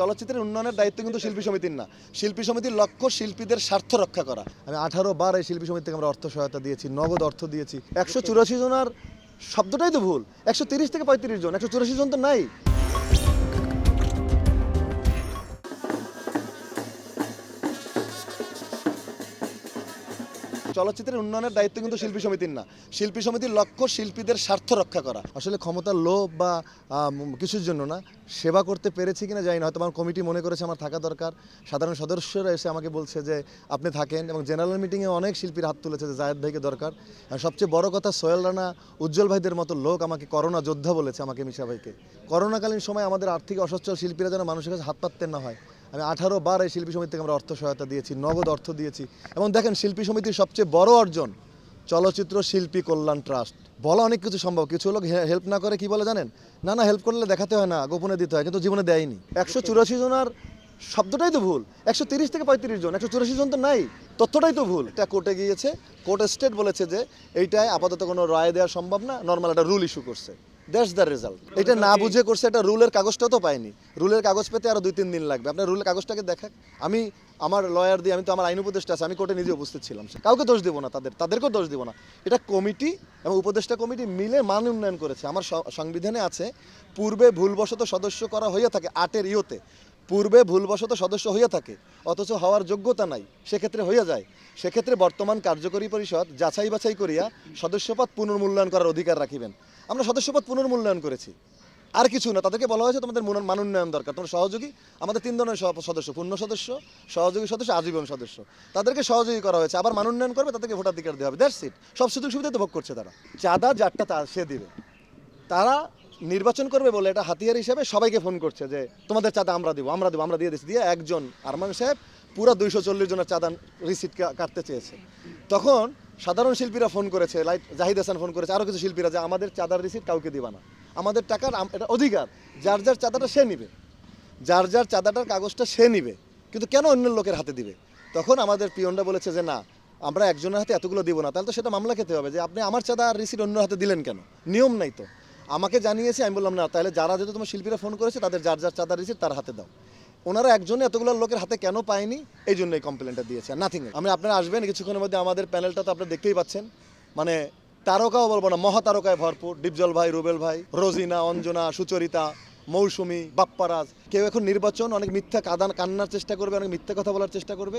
চলচ্চিত্রের উন্নয়নের দায়িত্ব কিন্তু শিল্পী সমিতির না। শিল্পী সমিতির লক্ষ্য শিল্পীদের স্বার্থ রক্ষা করা। আমি আঠারো বার এই শিল্পী সমিতিকে আমরা অর্থ সহায়তা দিয়েছি, নগদ অর্থ দিয়েছি। একশো চুরাশি জনের শব্দটাই তো ভুল। একশো তিরিশ থেকে পঁয়ত্রিশ জন, একশো চুরাশি জন তো নাই। চলচ্চিত্রের উন্নয়নের দায়িত্ব কিন্তু শিল্পী সমিতির না। শিল্পী সমিতির লক্ষ্য শিল্পীদের স্বার্থ রক্ষা করা। আসলে ক্ষমতার লোভ বা কিছুর জন্য না। সেবা করতে পেরেছি কিনা জানি না। হয়তো আমার কমিটি মনে করেছে আমার থাকা দরকার। সাধারণ সদস্যরা এসে আমাকে বলছে যে, আপনি থাকেন। এবং জেনারেল মিটিংয়ে অনেক শিল্পীর হাত তুলেছে যে, জায়েদ ভাইকে দরকার। সবচেয়ে বড় কথা, সোহেল রানা উজ্জ্বল ভাইদের মতো লোক আমাকে করোনা যোদ্ধা বলেছে, আমাকে মিশা ভাইকে। করোনাকালীন সময় আমাদের আর্থিক অসচ্ছল শিল্পীরা যেন মানুষের কাছে হাত পাততেন না হয়। আমি আঠারো বার এই শিল্পী সমিতি থেকে আমরা অর্থ সহায়তা দিয়েছি, নগদ অর্থ দিয়েছি। এবং দেখেন, শিল্পী সমিতির সবচেয়ে বড় অর্জন চলচ্চিত্র শিল্পী কল্যাণ ট্রাস্ট। বলা অনেক কিছু সম্ভব, কিছু লোক হেল্প না করে কি বলে জানেন? না না হেল্প করলে দেখাতে হয় না, গোপনে দিতে হয়, কিন্তু জীবনে দেয়নি। একশো চুরাশি জনের শব্দটাই তো ভুল। একশো তিরিশ থেকে পঁয়ত্রিশ জন, একশো চুরাশি জন তো নাই, তথ্যটাই তো ভুল। এটা কোর্টে গিয়েছে, কোর্ট স্টেট বলেছে যে এইটাই আপাতত কোনো রায় দেওয়া সম্ভব না, নর্মাল একটা রুল ইস্যু করছে। দ্যাটস দ্য রেজাল্ট এটা না বুঝে করছে এটা রুলের কাগজটা তো পাইনি রুলের কাগজ পেতে আরও দুই তিন দিন লাগবে। আপনার রুলের কাগজটাকে দেখাক। আমি আমার লয়ার দিয়ে আমি তো আমার আইন উপদেষ্টা আছে আমি কোর্টে নিজে উপস্থিত ছিলাম। কাউকে দোষ দেবো না তাদের তাদেরকেও দোষ দেবো না। এটা কমিটি এবং উপদেষ্টা কমিটি মিলে মান উন্নয়ন করেছে। আমার সংবিধানে আছে পূর্বে ভুলবশত সদস্য করা হইয়া থাকে আটের ইয়োতে। পূর্বে ভুলবশত সদস্য হইয়া থাকে, অথচ হওয়ার যোগ্যতা নাই, সেক্ষেত্রে হইয়া যায়। সেক্ষেত্রে বর্তমান কার্যকরী পরিষদ যাচাই বাছাই করিয়া সদস্যপদ পুনর্মূল্যায়ন করার অধিকার রাখিবেন। আমরা সদস্যপদ পুনর্মূল্যায়ন করেছি। আর কিছু না, তাদেরকে বলা হয়েছে তোমাদের মন- মান উন্নয়ন দরকার। তোমার সহযোগী, আমাদের তিন ধরনের সদস্য, পূর্ণ সদস্য, সহযোগী সদস্য, আজীবন সদস্য। তাদেরকে সহযোগী করা হয়েছে। আবার মান উন্নয়ন করবে, তাদেরকে ভোটাধিকার দেওয়া হবে। দ্যাটস ইট সব সুযোগ সুবিধা তো ভোগ করছে তারা। চাঁদা যারটা তা সে দিবে। তারা নির্বাচন করবে বলে এটা হাতিয়ার হিসেবে সবাইকে ফোন করছে যে তোমাদের চাঁদা আমরা দিব আমরা দিব, আমরা দিয়ে দিচ্ছি দিয়ে একজন আরমান সাহেব পুরো দুইশো চল্লিশ জনের চাঁদা রিসিট কাটতে চেয়েছে। তখন সাধারণ শিল্পীরা ফোন করেছে, লাইট জাহিদ হাসান ফোন করেছে আরও কিছু শিল্পীরা যে আমাদের চাঁদার রিসিট কাউকে দিবা না। আমাদের টাকার এটা অধিকার, যার যার চাঁদাটা সে নিবে। যার যার চাঁদাটার কাগজটা সে নিবে, কিন্তু কেন অন্য লোকের হাতে দিবে? তখন আমাদের পিয়নরা বলেছে যে না, আমরা একজনের হাতে এতগুলো দিব না, তাহলে তো সেটা মামলা খেতে হবে যে আপনি আমার চাঁদা আর রিসিট অন্য হাতে দিলেন কেন? নিয়ম নাই তো। আমাকে জানিয়েছে, আমি বললাম, না, তাহলে যারা যেহেতু তোমার শিল্পীরা ফোন করেছে, তাদের যার যার চাঁদা রিসিট তার হাতে দাও। ওনারা একজনে এতগুলো লোকের হাতে কেন পায়নি? এই জন্য এই কমপ্লেনটা দিয়েছে নাথিং আমি, আপনারা আসবেন, কিছুক্ষণের মধ্যে আমাদের প্যানেলটা তো আপনারা দেখতেই পাচ্ছেন। মানে তারকাও বলব না, মহাতারকায় ভরপুর। ডিপজল ভাই, রুবেল ভাই, রোজিনা, অঞ্জনা, সুচরিতা, মৌসুমি, বাপ্পারাজ। কেউ এখন নির্বাচন, অনেক মিথ্যা কাদান কান্নার চেষ্টা করবে, অনেক মিথ্যা কথা বলার চেষ্টা করবে।